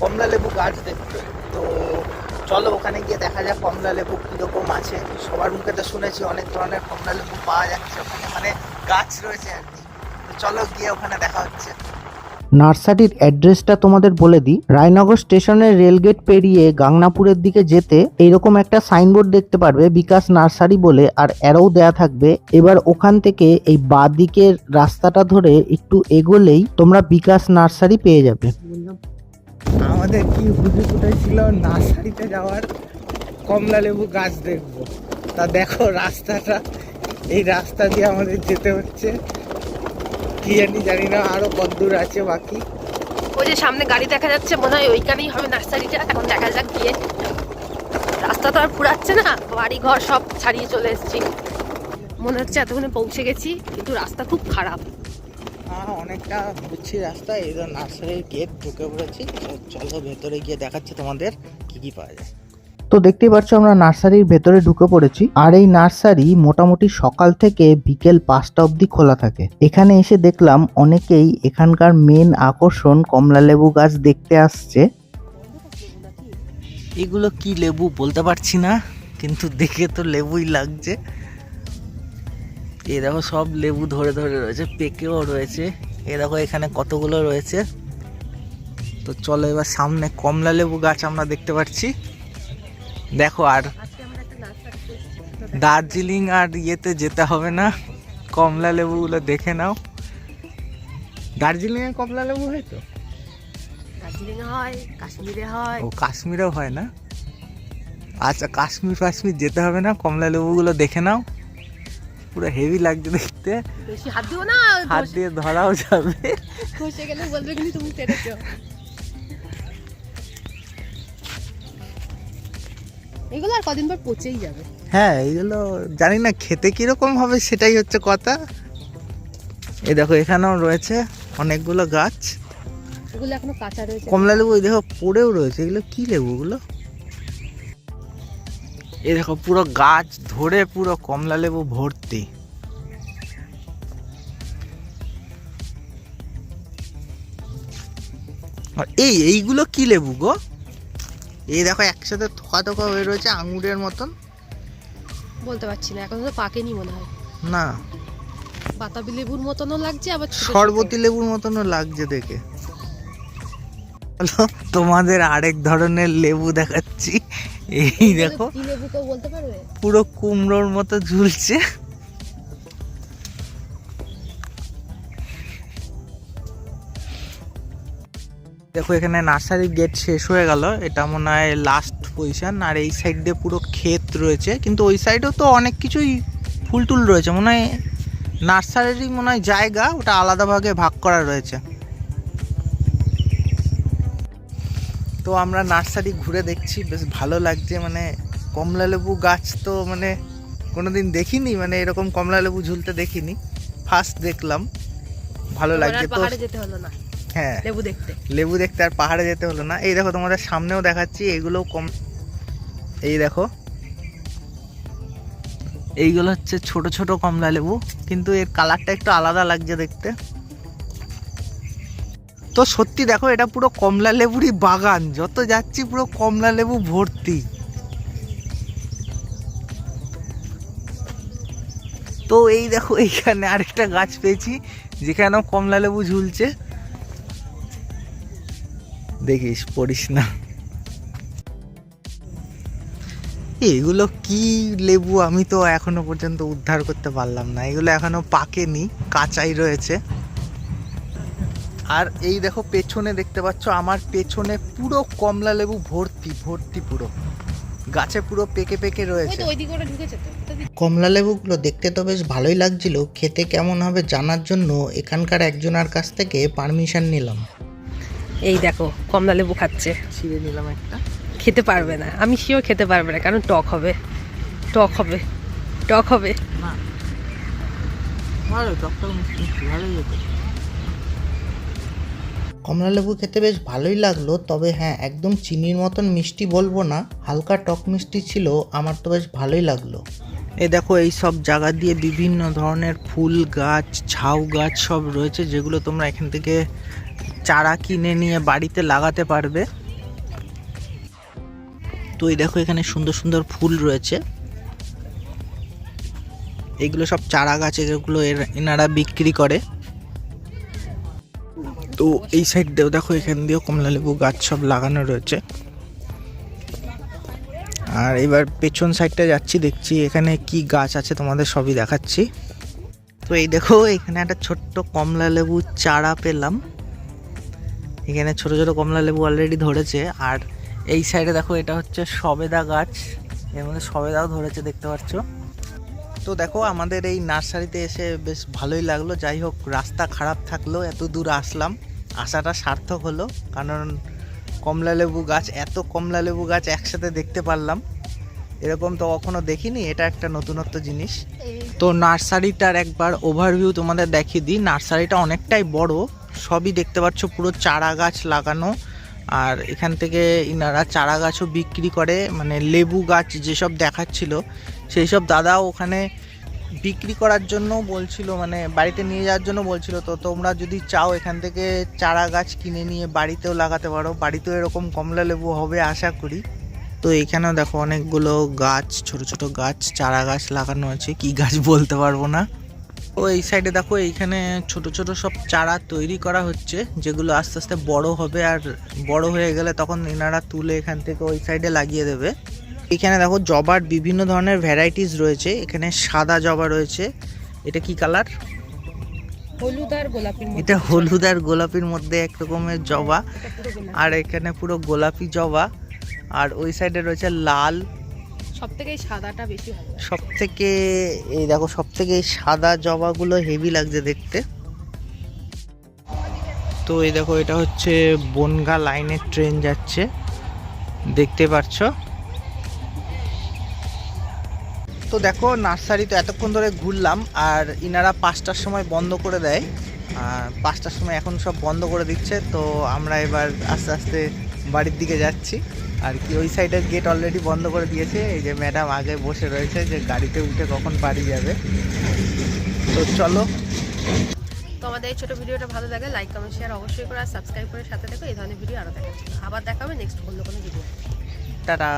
কমলা লেবু গাছ দেখতে। তো চলো, ওখানে গিয়ে দেখা যাক কমলা লেবু কীরকম আছে। সবার মুখে তো শুনেছি অনেক ধরনের কমলা লেবু পাওয়া যাচ্ছে ওখানে। মানে গাছ রয়েছে আর কি। তো চলো গিয়ে ওখানে দেখা হচ্ছে। নার্সারির অ্যাড্রেসটা তোমাদের বলে দিই। রায়নগর স্টেশনের রেলগেট পেরিয়ে গাংনাপুরের দিকে যেতে এইরকম একটা সাইনবোর্ড দেখতে পারবে, বিকাশ নার্সারি বলে, আর অ্যারোও দেয়া থাকবে। এবার ওখান থেকে এই বাঁ দিকের রাস্তাটা ধরে একটু এগোলেই তোমরা বিকাশ নার্সারি পেয়ে যাবে। আমাদের কি হুজু কোথায় ছিল? নার্সারিতে যাওয়ার কমলা লেবু গাছ দেখব। তা দেখো, রাস্তাটা, এই রাস্তা দিয়ে আমাদের যেতে হচ্ছে। কি জানি জানি না আরও কত দূর আছে বাকি। ওই যে সামনে গাড়ি দেখা যাচ্ছে মনে হয় ওইখানেই হবে নার্সারিটা এখন দেখা যাক গিয়ে। রাস্তা তো আর ফুরাচ্ছে না বাড়ি ঘর সব ছাড়িয়ে চলে এসেছি। মনে হচ্ছে এতক্ষণে পৌঁছে গেছি কিন্তু রাস্তা খুব খারাপ। হ্যাঁ অনেকটা বুঝছি রাস্তা এই নার্সারির গেট ঢুকে পড়েছি। চলো ভেতরে গিয়ে দেখাচ্ছি তোমাদের কি কি পাওয়া যায়। তো দেখতেই পাচ্ছ আমরা নার্সারির ভেতরে ঢুকে পড়েছি। আর এই নার্সারি মোটামুটি সকাল থেকে বিকেল পাঁচটা অবধি খোলা থাকে। এখানে এসে দেখলাম অনেকেই এখানকার মেন আকর্ষণ কমলালেবু গাছ দেখতে আসছে। এগুলো কি লেবু বলতে পারছি না, কিন্তু দেখে তো লেবুই লাগছে। এ দেখো সব লেবু ধরে ধরে রয়েছে, পেকেও রয়েছে। এ দেখো এখানে কতগুলো রয়েছে। তো চলো এবার সামনে কমলা লেবু গাছ আমরা দেখতে পাচ্ছি। দেখো আর দার্জিলিং আর ইয়েতে যেতে হবে না। কমলা লেবুগুলো দেখে নাও। দার্জিলিংয়ে কমলা লেবু হয় তো? দার্জিলিং হয় কাশ্মীরে হয়। ও কাশ্মীরেও হয় না? আচ্ছা কাশ্মীর ফাশ্মীর যেতে হবে না কমলা লেবুগুলো দেখে নাও। পুরো হেভি লাগছে দেখতে। হাত দিও না হাত দিয়ে ধরাও যাবে। গেলে বলবে কিন্তু তুমি এগুলো আর কদিন পর পচেই যাবে। হ্যাঁ এইগুলো জানি না খেতে কীরকম হবে সেটাই হচ্ছে কথা। এই দেখো এখানেও রয়েছে অনেকগুলো গাছ। এগুলো এখনও কাঁচা রয়েছে। কমলা লেবু এই দেখো পড়েও রয়েছে। এগুলো কি লেবুগুলো এই দেখো পুরো গাছ ধরে পুরো কমলা লেবু ভর্তি এই এইগুলো কি লেবু গো? এই দেখো একসাথে থোকা থোকা হয়ে রয়েছে আঙুরের মতন। বলতে পারছি না এখন তো পাকেনি মনে হয়। না। বাতাবি লেবুর মতনও লাগছে আবার ছোট। লেবুর মতনও লাগছে দেখে। তোমাদের আরেক ধরনের লেবু দেখাচ্ছি। এই দেখো কি লেবু কেউ বলতে পারবে? পুরো কুমড়োর মতো ঝুলছে। দেখো এখানে নার্সারি গেট শেষ হয়ে গেল। এটা মনে হয় লাস্ট পজিশন আর এই সাইড দিয়ে পুরো ক্ষেত রয়েছে। কিন্তু ওই সাইডেও তো অনেক কিছুই ফুল টুল রয়েছে। মনে হয় নার্সারিরই মনে হয় জায়গা ওটা আলাদা ভাগে ভাগ করা রয়েছে। তো আমরা নার্সারি ঘুরে দেখছি বেশ ভালো লাগছে। মানে কমলা লেবু গাছ তো মানে কোনোদিন দেখিনি মানে এরকম কমলা লেবু ঝুলতে দেখিনি। ফার্স্ট দেখলাম ভালো লাগছে তো। যেতে হলো না। হ্যাঁ। লেবু দেখতে। লেবু দেখতে আর পাহাড়ে যেতে হলো না। এই দেখো তোমাদের সামনেও দেখাচ্ছি এইগুলোও কম এই দেখো। এইগুলো হচ্ছে ছোট ছোট কমলা লেবু কিন্তু এর কালারটা একটু আলাদা লাগছে দেখতে। তো সত্যি দেখো এটা পুরো কমলা লেবুরই বাগান। যত যাচ্ছি পুরো কমলা লেবু ভর্তি। তো এই দেখো এইখানে আরেকটা গাছ পেয়েছি যেখানেও কমলা লেবু ঝুলছে। দেখিস পড়িস না। এগুলো কি লেবু আমি তো এখনও পর্যন্ত উদ্ধার করতে পারলাম না। এগুলো এখনও পাকেনি কাঁচাই রয়েছে। আর এই দেখো পেছনে দেখতে পাচ্ছ আমার পেছনে পুরো কমলা লেবু ভর্তি ভর্তি পুরো। গাছে পুরো পেকে পেকে রয়েছে। কমলা লেবুগুলো দেখতে তো বেশ ভালোই লাগছিল খেতে কেমন হবে জানার জন্য এখানকার একজনের কাছ থেকে পারমিশন নিলাম। এই দেখো কমলা লেবু খাচ্ছে। ছিঁড়ে নিলাম একটা। খেতে পারবে না। আমি শিওর খেতে পারবে না কারণ টক হবে। টক হবে। টক হবে। কমলা লেবু খেতে বেশ ভালোই লাগল তবে হ্যাঁ একদম চিনির মতন মিষ্টি বলব না হালকা টক মিষ্টি ছিল আমার তো বেশ ভালোই লাগল। এ দেখো এই সব জায়গা দিয়ে বিভিন্ন ধরনের ফুল গাছ ঝাউ গাছ সব রয়েছে যেগুলো তোমরা এখান থেকে চারা কিনে নিয়ে বাড়িতে লাগাতে পারবে। তো এই দেখো এখানে সুন্দর সুন্দর ফুল রয়েছে। এগুলো সব চারা গাছ, এগুলো এনারা বিক্রি করে। তো এই সাইড দিয়েও দেখো এখান দিয়েও কমলা লেবু গাছ সব লাগানো রয়েছে। আর এবার পেছন সাইডটা যাচ্ছি, দেখছি এখানে কি গাছ আছে তোমাদের সবই দেখাচ্ছি। তো এই দেখো এখানে একটা ছোট্ট কমলা লেবু চারা পেলাম। এখানে ছোট ছোট কমলা লেবু অলরেডি ধরেছে। আর এই সাইডে দেখো, এটা হচ্ছে সবেদা গাছ। এর মধ্যে সবেদাও ধরেছে, দেখতে পাচ্ছ? তো দেখো, আমাদের এই নার্সারিতে এসে বেশ ভালোই লাগল। যাই হোক, রাস্তা খারাপ থাকলেও এত দূর আসলাম। আসাটা সার্থক হলো, কারণ কমলা লেবু গাছ, এত কমলা লেবু গাছ একসাথে দেখতে পারলাম। এরকম তো কখনো দেখিনি, এটা একটা নতুনত্ব জিনিস। তো নার্সারিটার একবার ওভারভিউ তোমাদের দেখিয়ে দিই। নার্সারিটা অনেকটাই বড় সবই দেখতে পাচ্ছ, পুরো চারা গাছ লাগানো। আর এখান থেকে ইনারা চারা গাছও বিক্রি করে মানে লেবু গাছ যেসব দেখাচ্ছিল সেই সব দাদা ওখানে বিক্রি করার জন্য বলছিল মানে বাড়িতে নিয়ে যাওয়ার জন্য বলছিল, তো তোমরা যদি চাও এখান থেকে চারা গাছ কিনে নিয়ে বাড়িতেও লাগাতে পারো, বাড়িতেও এরকম কমলা লেবু হবে আশা করি। তো এখানেও দেখো অনেকগুলো গাছ, ছোট ছোট গাছ চারা গাছ লাগানো আছে, কি গাছ বলতে পারব না। ও এই সাইডে দেখো এইখানে ছোট ছোট সব চারা তৈরি করা হচ্ছে যেগুলো আস্তে আস্তে বড় হবে আর বড় হয়ে গেলে তখন এনারা তুলে এখান থেকে ওই সাইডে লাগিয়ে দেবে। এখানে দেখো জবার বিভিন্ন ধরনের ভ্যারাইটিস রয়েছে এখানে সাদা জবা রয়েছে। এটা কি কালার হলুদ আর গোলাপির এটা হলুদ আর গোলাপির মধ্যে এক রকমের জবা আর এখানে পুরো গোলাপি জবা। আর ওই সাইডে রয়েছে লাল সব থেকে এই সাদাটা বেশি ভালো সব থেকে এই দেখো সব থেকে সাদা জবাগুলো হেভি লাগছে দেখতে। তো এই দেখো, এটা হচ্ছে বনগা লাইনের ট্রেন যাচ্ছে। দেখতে পাচ্ছ তো দেখো, নার্সারি তো এতক্ষণ ধরে ঘুরলাম, আর ইনারা পাঁচটার সময় বন্ধ করে দেয়। আর পাঁচটার সময় এখন সব বন্ধ করে দিচ্ছে, তো আমরা এবার আস্তে আস্তে বাড়ির দিকে যাচ্ছি। আর কি ওই সাইডের গেট অলরেডি বন্ধ করে দিয়েছে। এই যে ম্যাডাম আগে বসে রয়েছে যে গাড়িতে উঠে কখন বাড়ি যাবে। তো চলো। তো আমাদের এই ছোটো ভিডিওটা ভালো লাগে লাইক কমেন্ট শেয়ার অবশ্যই করে আর সাবস্ক্রাইব করে সাথে দেখো এই ধরনের ভিডিও আরও দেখা আবার দেখাবে নেক্সট অন্য কোনো ভিডিও টাটা।